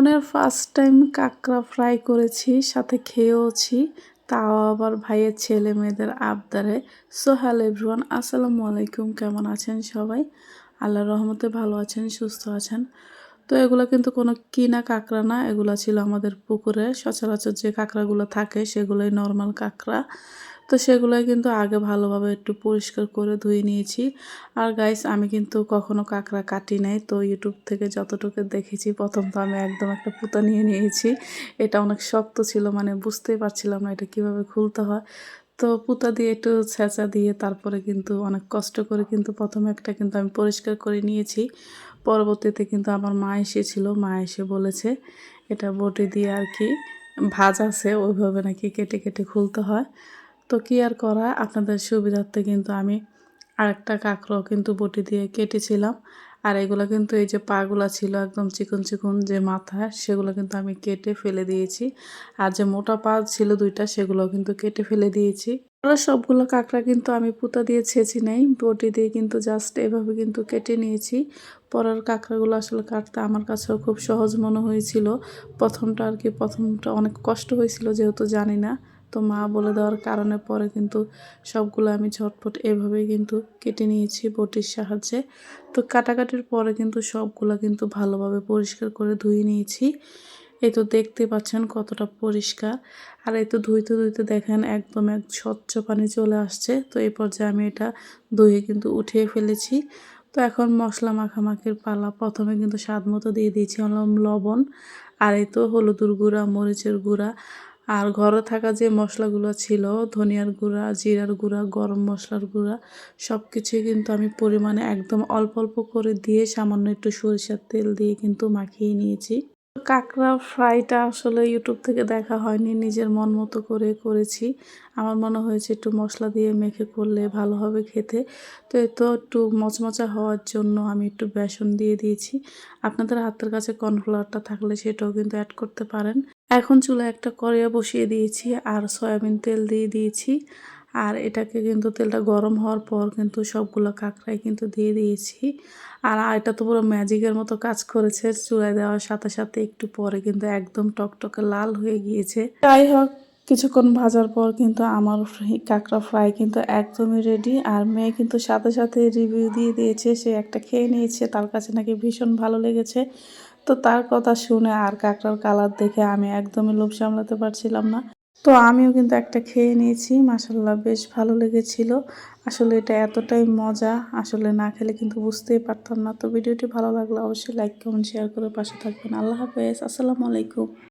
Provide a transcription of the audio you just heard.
জীবনের first time কাঁকড়া fry করেছি, সাথে খেয়েওছি। তাও আবার ভাইয়ের ছেলে মেয়েদের আবদারে। সো হ্যালো এভরিওয়ান আসসালামু আলাইকুম, কেমন আছেন সবাই? আল্লাহ রহমতে ভালো আছেন, সুস্থ আছেন। তো এগুলো কিন্তু কোনো কিনা কাঁকড়া না, এগুলো ছিল আমাদের পুকুরে। সচরাচর যে কাঁকড়াগুলো থাকে, সেগুলোই নর্মাল কাঁকড়া। তো সেগুলোই কিন্তু আগে ভালোভাবে একটু পরিষ্কার করে ধুয়ে নিয়েছি। আর গাইস আমি কিন্তু কখনো কাঁকড়া কাটি নাই। তো ইউটিউব থেকে যতটুকু দেখেছি, প্রথম তো আমি একদম একটা পুতা নিয়ে নিয়েছি। এটা অনেক শক্ত ছিল মানে বুঝতেই পারছিলাম না এটা কীভাবে খুলতে হয়। তো পুতা দিয়ে একটু ছেঁচা দিয়ে তারপরে কিন্তু অনেক কষ্ট করে কিন্তু প্রথমে একটা কিন্তু আমি পরিষ্কার করে নিয়েছি। পরবর্তীতে কিন্তু আমার মা এসেছিল, মা এসে বলেছে, এটা বটি দিয়ে আর কি ভাজ আছে, ওইভাবে নাকি কেটে কেটে খুলতে হয়। তো কি আর করা আপনাদের সুবিধার্থে কিন্তু আমি আরেকটা কাঁকড়াও কিন্তু বটি দিয়ে কেটেছিলাম। আর এগুলো কিন্তু এই যে পাগুলা ছিল একদম চিকন চিকন যে মাথা, সেগুলো কিন্তু আমি কেটে ফেলে দিয়েছি। আর যে মোটা পা ছিল দুইটা, সেগুলো কিন্তু কেটে ফেলে দিয়েছি। সবগুলো কাঁকড়া কিন্তু আমি পুঁতা দিয়ে ছেঁচি নেই, বটি দিয়ে কিন্তু জাস্ট এভাবে কিন্তু কেটে নিয়েছি। পরের কাঁকড়াগুলো আসলে কাটতে আমার কাছেও খুব সহজ মনে হয়েছিল। প্রথমটা আর কি, প্রথমটা অনেক কষ্ট হয়েছিল যেহেতু জানি না। তো মা বলে দেওয়ার কারণে পরে কিন্তু সবগুলো আমি ঝটপট এভাবেই কিন্তু কেটে নিয়েছি বটির সাহায্যে। তো কাটাকাটির পরে কিন্তু সবগুলো কিন্তু ভালোভাবে পরিষ্কার করে ধুয়ে নিয়েছি। এই তো দেখতে পাচ্ছেন কতটা পরিষ্কার। আর এই তো ধুইতে ধুইতে দেখেন একদম এক স্বচ্ছ পানি চলে আসছে। তো এই পর্যায়ে আমি এটা ধুয়ে কিন্তু উঠিয়ে ফেলেছি। তো এখন মশলা মাখামাখির পালা প্রথমে কিন্তু স্বাদ মতো দিয়ে দিয়েছি হলাম লবণ। আর এই তো হলুদুর গুঁড়া, মরিচের গুঁড়া আর ঘরে থাকা যে মশলাগুলো ছিল, ধনিয়ার গুঁড়া, জিরার গুঁড়া, গরম মশলার গুঁড়া সব কিছুই কিন্তু আমি পরিমাণে একদম অল্প অল্প করে দিয়ে সামান্য একটু সরিষার তেল দিয়ে কিন্তু মাখিয়ে নিয়েছি। কাঁকড়া ফ্রাইটা আসলে ইউটিউব থেকে দেখা হয়নি, নিজের মন মতো করে করেছি। আমার মনে হয়েছে একটু মশলা দিয়ে মেখে করলে ভালো হবে খেতে। তো এ তো একটু মচমচা হওয়ার জন্য আমি একটু বেসন দিয়ে দিয়েছি। আপনাদের হাতের কাছে কর্নফ্লাওয়ারটা থাকলে সেটাও কিন্তু অ্যাড করতে পারেন। এখন চুলায় একটা কড়িয়া বসিয়ে দিয়েছি আর সয়াবিন তেল দিয়ে দিয়েছি। আর এটাকে কিন্তু তেলটা গরম হওয়ার পর কিন্তু সবগুলো কাঁকড়াই কিন্তু দিয়ে দিয়েছি। আর এটা তো পুরো ম্যাজিকের মতো কাজ করেছে, চুলায় দেওয়ার সাথে সাথে একটু পরে কিন্তু একদম টকটকে লাল হয়ে গিয়েছে। যাই হোক, কিছুক্ষণ ভাজার পর কিন্তু আমার কাঁকড়া ফ্রাই কিন্তু একদমই রেডি আর মেয়ে কিন্তু সাথে সাথে রিভিউ দিয়ে দিয়েছে, সে একটা খেয়ে নিয়েছে, তার কাছে নাকি ভীষণ ভালো লেগেছে। তো তার কথা শুনে আর কাঁকড়ার কালার দেখে আমি একদমই লোভ সামলাতে পারছিলাম না। তো আমিও কিন্তু একটা খেয়ে নিয়েছি মাসাল্লাহ বেশ ভালো লেগেছিল। আসলে এটা এতটাই মজা, আসলে না খেলে কিন্তু বুঝতেই পারতাম না। তো ভিডিওটি ভালো লাগলে অবশ্যই লাইক কমেন্ট শেয়ার করে পাশে থাকবেন। আল্লাহ হাফেজ, আসসালামু আলাইকুম।